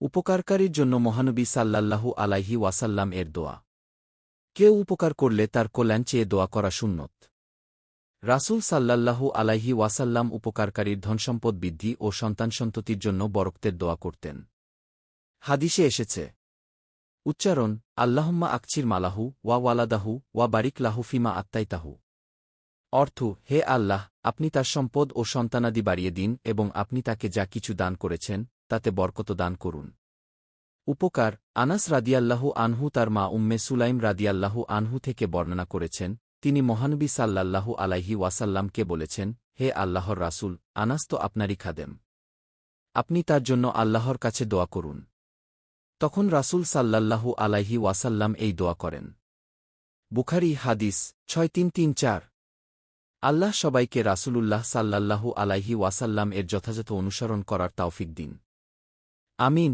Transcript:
উপকারকারীর জন্য মহানবী সাল্লাল্লাহু আলাইহি ওয়াসাল্লাম এর দোয়া। কেউ উপকার করলে তার কল্যাণ চেয়ে দোয়া করা সুন্নত। রাসূল সাল্লাল্লাহু আলাইহি ওয়াসাল্লাম উপকারকারীর ধনসম্পদ বৃদ্ধি ও সন্তান সন্ততির জন্য বরক্তের দোয়া করতেন। হাদিসে এসেছে, উচ্চারণ, আল্লাহম্মা আকচির মালাহু ওয়া ওয়ালাদাহু ওয়া বারিক লাহু ফিমা আত্মাইতাহু অর্থ, হে আল্লাহ, আপনি তার সম্পদ ও সন্তানাদি বাড়িয়ে দিন এবং আপনি তাকে যা কিছু দান করেছেন তাতে বরকত দান করুন। উপকার, আনাস রাদিয়াল্লাহু আনহু তার মা উম্মে সুলাইম রাদিয়াল্লাহু আনহু থেকে বর্ণনা করেছেন, তিনি মহানবী সাল্লাল্লাহু আলাইহি ওয়াসাল্লামকে বলেছেন, হে আল্লাহর রাসূল, আনাস তো আপনারই খাদেম। আপনি তার জন্য আল্লাহর কাছে দোয়া করুন। তখন রাসূল সাল্লাল্লাহু আলাইহি ওয়াসাল্লাম এই দোয়া করেন। বুখারি হাদিস ছয় তিন তিন চার আল্লাহ সবাইকে রাসূলুল্লাহ সাল্লাল্লাহু আলাইহি ওয়াসাল্লাম এর যথাযথ অনুসরণ করার তাওফিক দিন। আমিন